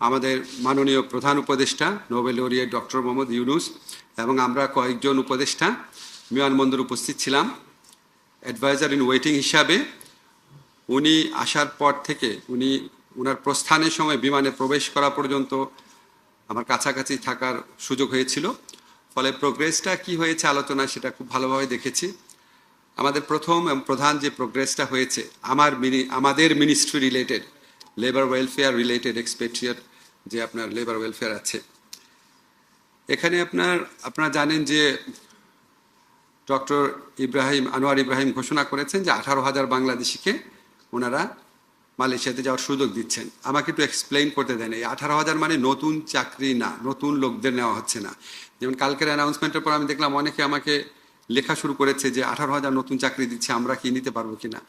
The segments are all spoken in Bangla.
আমাদের মাননীয় প্রধান উপদেষ্টা, Nobel laureate doctor Muhammad Yunus এবং আমরা কয়েকজন উপদেষ্টা বিমানবন্দর উপস্থিত ছিলাম। অ্যাডভাইজার ইন ওয়েটিং হিসাবে উনি আসার পর থেকে উনি ওনার প্রস্থানের সময় বিমানে প্রবেশ করা পর্যন্ত আমার কাছাকাছি থাকার সুযোগ হয়েছিল। ফলে প্রোগ্রেসটা কি হয়েছে আলোচনা সেটা খুব ভালোভাবে দেখেছি। আমাদের প্রথম এবং প্রধান যে প্রোগ্রেসটা হয়েছে, আমার মিনি আমাদের ministry related labour welfare related expatriate যে আপনার লেবার ওয়েলফেয়ার আছে। এখানে আপনার, আপনারা জানেন যে ডক্টর ইব্রাহিম, আনোয়ার ইব্রাহিম ঘোষণা করেছেন যে আঠারো হাজার বাংলাদেশিকে ওনারা মালয়েশিয়াতে যাওয়ার সুযোগ দিচ্ছেন। আমাকে একটু এক্সপ্লেইন করতে দেন, এই আঠারো হাজার মানে নতুন চাকরি না, নতুন লোকদের নেওয়া হচ্ছে না। যেমন কালকের অ্যানাউন্সমেন্টের পর আমি দেখলাম অনেকে আমাকে লেখা শুরু করেছে যে আঠারো হাজার নতুন চাকরি দিচ্ছে, আমরা কি নিতে পারব কিনা?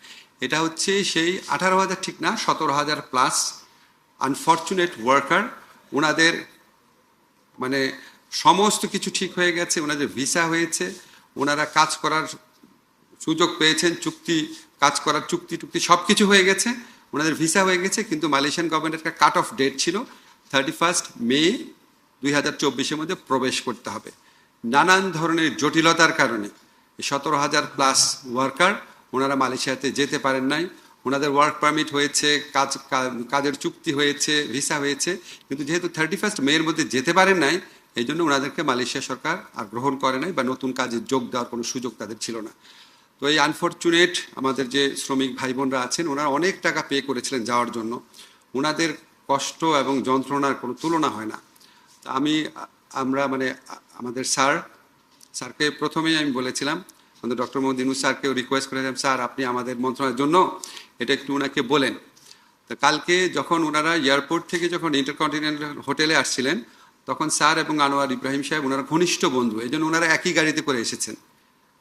এটা হচ্ছে সেই আঠারো হাজার ঠিক না, সতেরো হাজার প্লাস আনফর্চুনেট ওয়ার্কার ওনাদের মানে সমস্ত কিছু ঠিক হয়ে গেছে, ওনাদের ভিসা হয়েছে, ওনারা কাজ করার সুযোগ পেয়েছেন, চুক্তি, কাজ করার চুক্তি টুক্তি সব কিছু হয়ে গেছে, ওনাদের ভিসা হয়ে গেছে, কিন্তু মালয়েশিয়ান গভর্নমেন্টের একটা কাট অফ ডেট ছিল থার্টি ফার্স্ট মে দুই হাজার চব্বিশের মধ্যে প্রবেশ করতে হবে। নানান ধরনের জটিলতার কারণে সতেরো হাজার প্লাস ওয়ার্কার ওনারা মালয়েশিয়াতে যেতে পারেন নাই। ওনাদের ওয়ার্ক পারমিট হয়েছে, কাজ কাজের চুক্তি হয়েছে ভিসা হয়েছে, কিন্তু যেহেতু থার্টি ফার্স্ট মেয়ের মধ্যে যেতে পারেন নাই, এই জন্য ওনাদেরকে মালয়েশিয়া সরকার আর গ্রহণ করে নাই বা নতুন কাজে যোগ দেওয়ার কোনো সুযোগ তাদের ছিল না। তো এই আনফর্চুনেট আমাদের যে শ্রমিক ভাই বোনরা আছেন, ওনারা অনেক টাকা পে করেছিলেন যাওয়ার জন্য। ওনাদের কষ্ট এবং যন্ত্রণার কোনো তুলনা হয় না। আমি আমরা মানে আমাদের স্যার, স্যারকে প্রথমেই আমি বলেছিলাম আমাদের ডক্টর মোহাম্মদ ইনুস স্যারকেও রিকোয়েস্ট করেছিলাম, স্যার, আপনি আমাদের মন্ত্রণালয়ের জন্য এটা একটু ওনাকে বলেন। তো কালকে যখন ওনারা এয়ারপোর্ট থেকে যখন ইন্টারকন্টিনেন্টাল হোটেলে আসছিলেন, তখন স্যার এবং আনোয়ার ইব্রাহিম সাহেব ওনারা ঘনিষ্ঠ বন্ধু, এই জন্য ওনারা একই গাড়িতে করে এসেছেন।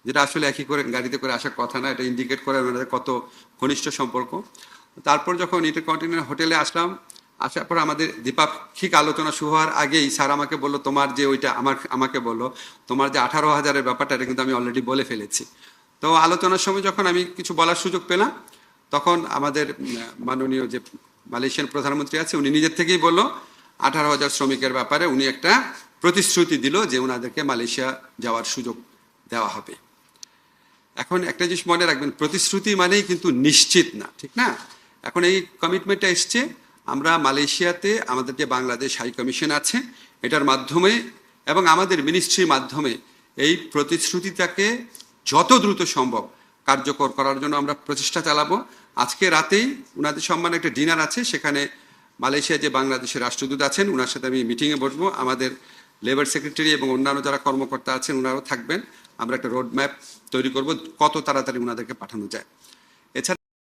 যেটা আসলে একই করে, গাড়িতে করে আসার কথা না, এটা ইন্ডিকেট করে ওনাদের কত ঘনিষ্ঠ সম্পর্ক। তারপর যখন ইন্টারকন্টিনেন্টাল হোটেলে আসলাম আসার পর আমাদের দ্বিপাক্ষিক আলোচনা শুরু হওয়ার আগেই স্যার আমাকে বলল, তোমার যে ওইটা আমার, আমাকে বলল তোমার যে আঠারো হাজারের ব্যাপারটা এটা কিন্তু আমি অলরেডি বলে ফেলেছি। তো আলোচনার সময় যখন আমি কিছু বলার সুযোগ পেলাম, তখন আমাদের মাননীয় যে মালয়েশিয়ান প্রধানমন্ত্রী আছে, উনি নিজের থেকেই বলল, আঠারো হাজার শ্রমিকের ব্যাপারে উনি একটা প্রতিশ্রুতি দিল যে ওনাদেরকে মালয়েশিয়া যাওয়ার সুযোগ দেওয়া হবে। এখন একটা জিনিস মনে রাখবেন, প্রতিশ্রুতি মানেই কিন্তু নিশ্চিত না, ঠিক না? এখন এই কমিটমেন্টটা এসছে আমরা মালয়েশিয়াতে আমাদের যে বাংলাদেশ হাই কমিশন আছে, এটার মাধ্যমে এবং আমাদের মিনিস্ট্রির মাধ্যমে এই প্রতিশ্রুতিটাকে যত দ্রুত সম্ভব কার্যকর করার জন্য আমরা প্রচেষ্টা চালাবো। আজকে রাতেই ওনাদের সম্মানে একটা ডিনার আছে, সেখানে মালয়েশিয়া যে বাংলাদেশের রাষ্ট্রদূত আছেন ওনার সাথে আমি মিটিংয়ে বসবো। আমাদের লেবার সেক্রেটারি এবং অন্যান্য যারা কর্মকর্তা আছেন ওনারাও থাকবেন। আমরা একটা রোড ম্যাপ তৈরি করব, কত তাড়াতাড়ি ওনাদেরকে পাঠানো যায়।